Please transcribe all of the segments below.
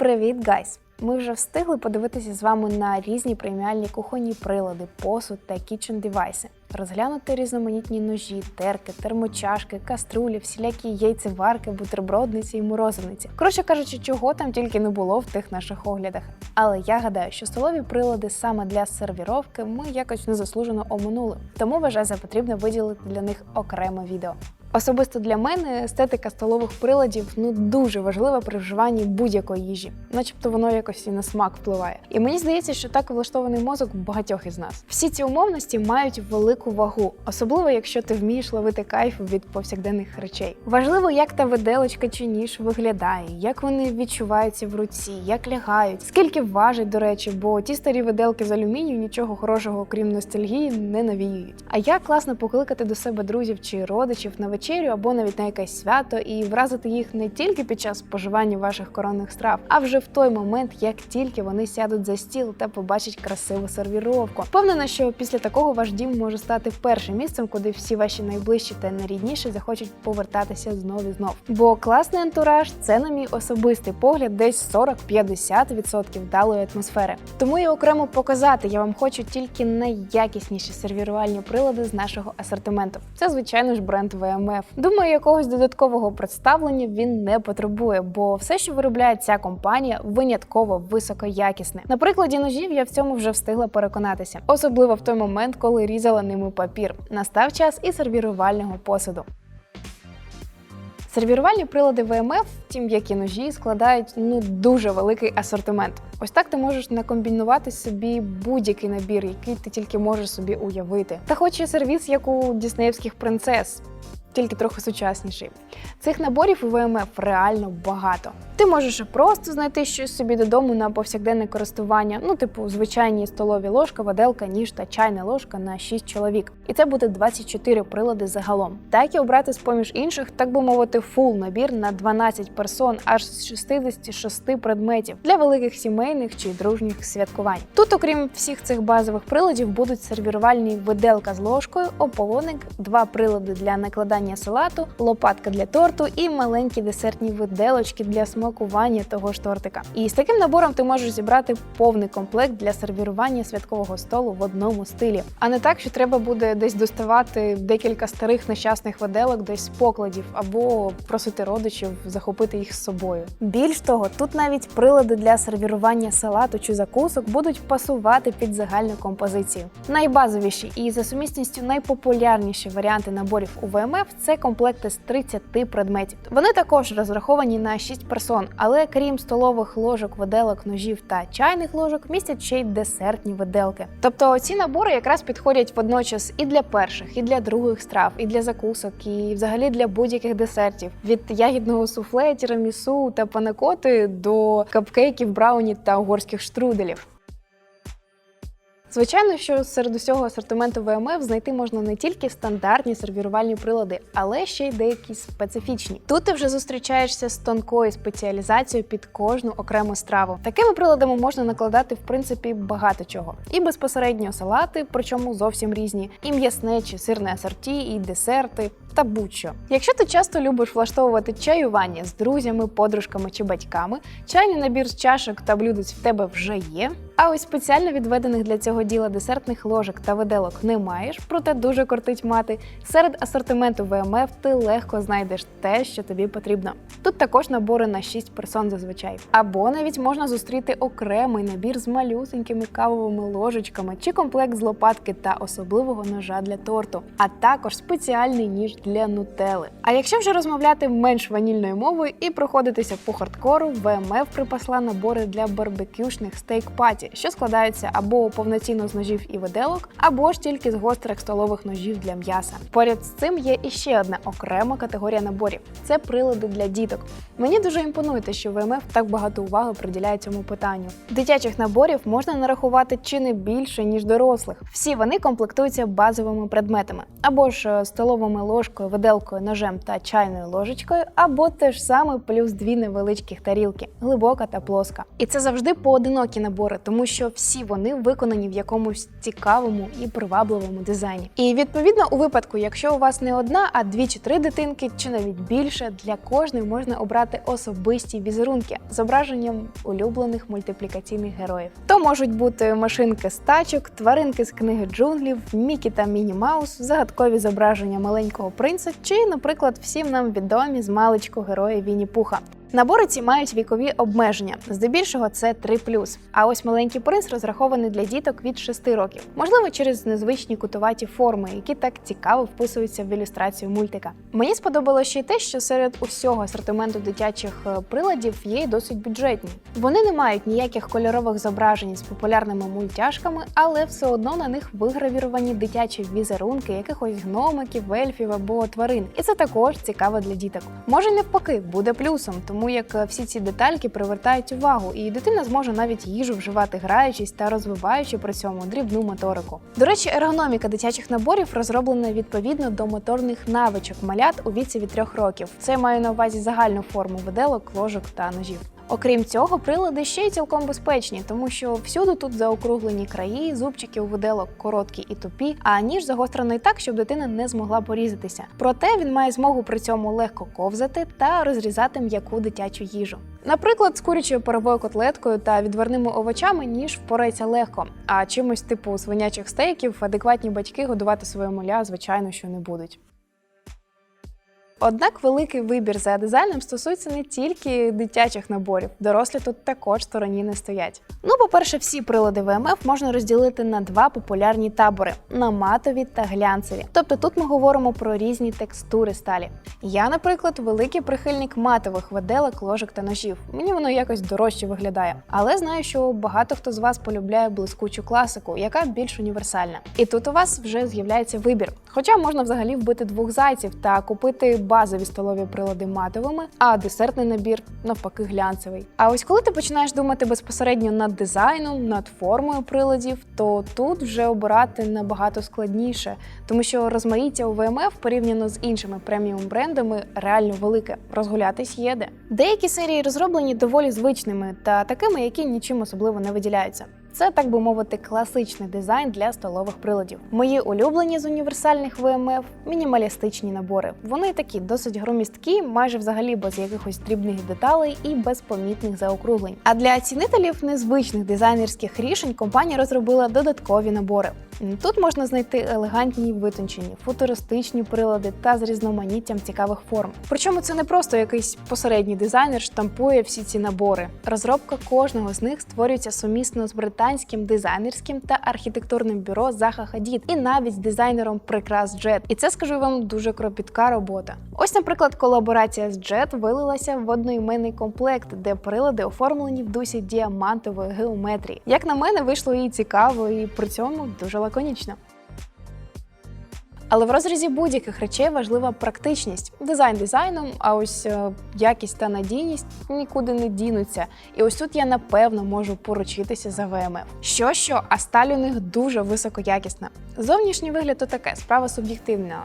Привіт, гайс! Ми вже встигли подивитися з вами на різні преміальні кухонні прилади, посуд та кічен девайси, розглянути різноманітні ножі, терки, термочашки, каструлі, всілякі яйцеварки, бутербродниці і морозивниці. Коротше кажучи, чого там тільки не було в тих наших оглядах. Але я гадаю, що столові прилади саме для сервіровки ми якось незаслужено оминули, тому вважаю за потрібне виділити для них окреме відео. Особисто для мене естетика столових приладів ну дуже важлива при вживанні будь-якої їжі, начебто воно якось і на смак впливає. І мені здається, що так влаштований мозок багатьох із нас. Всі ці умовності мають велику вагу, особливо якщо ти вмієш ловити кайф від повсякденних речей. Важливо, як та виделочка чи ніж виглядає, як вони відчуваються в руці, як лягають, скільки важить, до речі, бо ті старі виделки з алюмінію нічого хорошого, крім ностальгії, не навіюють. А як класно покликати до себе друзів чи родичів на вечерю або навіть на якесь свято і вразити їх не тільки під час споживання ваших коронних страв, а вже в той момент, як тільки вони сядуть за стіл та побачать красиву сервіровку. Впевнена, що після такого ваш дім може стати першим місцем, куди всі ваші найближчі та найрідніші захочуть повертатися знов і знов. Бо класний антураж це, на мій особистий погляд, десь 40-50% вдалої атмосфери. Тому і окремо показати я вам хочу тільки найякісніші сервірувальні прилади з нашого асортименту. Це звичайно ж бренд ВМФ. Думаю, якогось додаткового представлення він не потребує, бо все, що виробляє ця компанія, винятково високоякісне. На прикладі ножів я в цьому вже встигла переконатися, особливо в той момент, коли різала ними папір. Настав час і сервірувального посуду. Сервірувальні прилади ВМФ, ті м'які ножі, складають ну дуже великий асортимент. Ось так ти можеш накомбінувати собі будь-який набір, який ти тільки можеш собі уявити. Та хоч і сервіс, як у діснеївських принцес. Тільки трохи сучасніший. Цих наборів у ВМФ реально багато. Ти можеш просто знайти щось собі додому на повсякденне користування, ну, типу, звичайні столові ложка, виделка, ніж та чайна ложка на 6 чоловік. І це буде 24 прилади загалом. Так і обрати з поміж інших, так би мовити, фул набір на 12 персон, аж з 66 предметів для великих сімейних чи дружніх святкувань. Тут, окрім всіх цих базових приладів, будуть сервірувальні виделка з ложкою, ополоник, два прилади для накладання салату, лопатка для торту і маленькі десертні виделочки для смакування того ж тортика. І з таким набором ти можеш зібрати повний комплект для сервірування святкового столу в одному стилі, а не так, що треба буде десь доставати декілька старих нещасних виделок десь з покладів або просити родичів захопити їх з собою. Більш того, тут навіть прилади для сервірування салату чи закусок будуть пасувати під загальну композицію. Найбазовіші і за сумісністю найпопулярніші варіанти наборів у ВМФ це комплекти з 30 предметів. Вони також розраховані на 6 персон, але крім столових ложок, виделок, ножів та чайних ложок, містять ще й десертні виделки. Тобто ці набори якраз підходять водночас і для перших, і для других страв, і для закусок, і взагалі для будь-яких десертів від ягідного суфле, тірамісу та панакоти до капкейків, брауні та угорських штруделів. Звичайно, що серед усього асортименту ВМФ знайти можна не тільки стандартні сервірувальні прилади, але ще й деякі специфічні. Тут ти вже зустрічаєшся з тонкою спеціалізацією під кожну окрему страву. Такими приладами можна накладати в принципі багато чого. І безпосередньо салати, причому зовсім різні, і м'ясне чи сирне асорті, і десерти. Та будь-що. Якщо ти часто любиш влаштовувати чаювання з друзями, подружками чи батьками, чайний набір з чашок та блюдець в тебе вже є. А ось спеціально відведених для цього діла десертних ложок та виделок не маєш, проте дуже кортить мати. Серед асортименту ВМФ ти легко знайдеш те, що тобі потрібно. Тут також набори на 6 персон зазвичай. Або навіть можна зустріти окремий набір з малюсенькими кавовими ложечками чи комплект з лопатки та особливого ножа для торту, а також спеціальний ніж для нутели. А якщо вже розмовляти менш ванільною мовою і проходитися по хардкору, ВМФ припасла набори для барбекюшних стейк-паті, що складаються або повноцінно з ножів і виделок, або ж тільки з гострих столових ножів для м'яса. Поряд з цим є іще одна окрема категорія наборів це прилади для діток. Мені дуже імпонує те, що ВМФ так багато уваги приділяє цьому питанню. Дитячих наборів можна нарахувати чи не більше ніж дорослих. Всі вони комплектуються базовими предметами або ж е, столовими ложкою, виделкою, ножем та чайною ложечкою, або те ж саме плюс дві невеличких тарілки глибока та плоска. І це завжди поодинокі набори, тому що всі вони виконані в якомусь цікавому і привабливому дизайні. І відповідно, у випадку, якщо у вас не одна, а дві чи три дитинки, чи навіть більше, для кожної можна обрати особисті візерунки з зображенням улюблених мультиплікаційних героїв. То можуть бути машинки з тачок, тваринки з книги джунглів, Мікі та Міні Маус, загадкові зображення маленького принца, чи, наприклад, всім нам відомі з маличку герої Вінні Пуха. Набори ці мають вікові обмеження. Здебільшого це 3+. А ось маленький принц розрахований для діток від 6 років. Можливо, через незвичні кутуваті форми, які так цікаво вписуються в ілюстрацію мультика. Мені сподобалося ще й те, що серед усього асортименту дитячих е, приладів є й досить бюджетні. Вони не мають ніяких кольорових зображень з популярними мультяшками, але все одно на них вигравіровані дитячі візерунки якихось гномиків, ельфів або тварин. І це також цікаво для діток. Може навпаки, буде плюсом, тому як е, всі ці детальки привертають увагу, і дитина зможе навіть їжу вживати граючись та розвиваючи при цьому дрібну моторику. До речі, ергономіка дитячих наборів розроблена відповідно до моторних навичок малят у віці від трьох років. Це я маю на увазі загальну форму виделок, ложок та ножів. Окрім цього, прилади ще й цілком безпечні, тому що всюди тут заокруглені краї, зубчики у виделок короткі і тупі, а ніж загострений так, щоб дитина не змогла порізатися. Проте він має змогу при цьому легко ковзати та розрізати м'яку дитячу їжу. Наприклад, з курячою паровою котлеткою та відварними овочами ніж впорається легко, а чимось типу свинячих стейків адекватні батьки годувати своє маля, звичайно, що не будуть. Однак великий вибір за дизайном стосується не тільки дитячих наборів, дорослі тут також стороні не стоять. Ну, по-перше, всі прилади ВМФ можна розділити на два популярні табори на матові та глянцеві. Тобто тут ми говоримо про різні текстури сталі. Я, наприклад, великий прихильник матових виделок, ложок та ножів. Мені воно якось дорожче виглядає. Але знаю, що багато хто з вас полюбляє блискучу класику, яка більш універсальна. І тут у вас вже з'являється вибір. Хоча можна взагалі вбити двох зайців та купити базові столові прилади матовими, а десертний набір навпаки глянцевий. А ось коли ти починаєш думати безпосередньо над дизайном, над формою приладів, то тут вже обирати набагато складніше, тому що розмаїття у ВМФ порівняно з іншими преміум брендами реально велике. Розгулятись є де. Деякі серії розроблені доволі звичними та такими, які нічим особливо не виділяються. Це, так би мовити, класичний дизайн для столових приладів. Мої улюблені з універсальних ВМФ мінімалістичні набори. Вони такі досить громісткі, майже взагалі без якихось дрібних деталей і без помітних заокруглень. А для цінителів незвичних дизайнерських рішень компанія розробила додаткові набори. Тут можна знайти елегантні витончені, футуристичні прилади та з різноманіттям цікавих форм. Причому це не просто якийсь посередній дизайнер штампує всі ці набори. Розробка кожного з них створюється сумісно з британським дизайнерським та архітектурним бюро Заха Хадід і навіть з дизайнером прикрас Джет. І це скажу вам дуже кропітка робота. Ось, наприклад, колаборація з Джет вилилася в одноіменний комплект, де прилади оформлені в дусі діамантової геометрії. Як на мене, вийшло її цікаво, і при цьому дуже лаконічно. Але в розрізі будь-яких речей важлива практичність. Дизайн дизайном, а ось е, якість та надійність нікуди не дінуться. І ось тут я напевно можу поручитися за ВМФ. Що що, а сталь у них дуже високоякісна. Зовнішній вигляд то таке, справа суб'єктивна.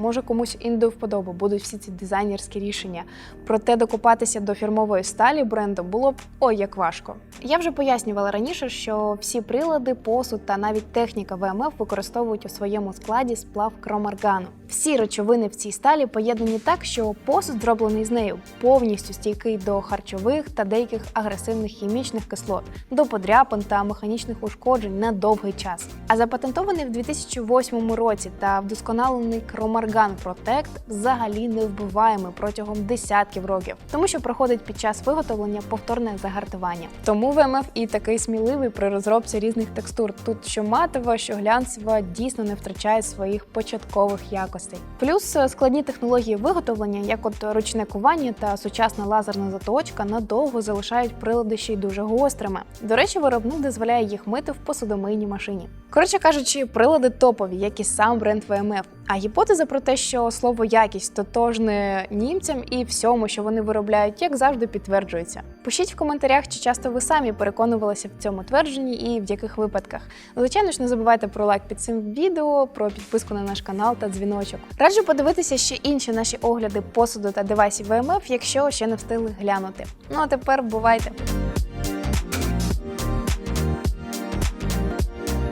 Може комусь і не до вподоби будуть всі ці дизайнерські рішення. Проте докопатися до фірмової сталі бренду було б ой як важко. Я вже пояснювала раніше, що всі прилади, посуд та навіть техніка ВМФ використовують у своєму складі сплав кромаргану. Всі речовини в цій сталі поєднані так, що посуд, зроблений з нею, повністю стійкий до харчових та деяких агресивних хімічних кислот, до подряпин та механічних ушкоджень на довгий час. А запатентований в 2008 році та вдосконалений Кромарган Protect взагалі не вбиваємий протягом десятків років, тому що проходить під час виготовлення повторне загартування. Тому ВМФ і такий сміливий при розробці різних текстур. Тут що матова, що глянцева дійсно не втрачає своїх початкових якостей. Плюс е, складні технології виготовлення, як от ручне кування та сучасна лазерна заточка, надовго залишають прилади ще й дуже гострими. До речі, виробник дозволяє їх мити в посудомийній машині. Коротше кажучи, прилади топові, як і сам бренд ВМФ. А гіпотеза про те, що слово якість тотожне німцям і всьому, що вони виробляють, як завжди підтверджується. Пишіть в коментарях, чи часто ви самі переконувалися в цьому твердженні і в яких випадках. Звичайно ж, не забувайте про лайк під цим відео, про підписку на наш канал та дзвіночок. Раджу подивитися ще інші наші огляди посуду та девайсів ВМФ, якщо ще не встигли глянути. Ну а тепер бувайте!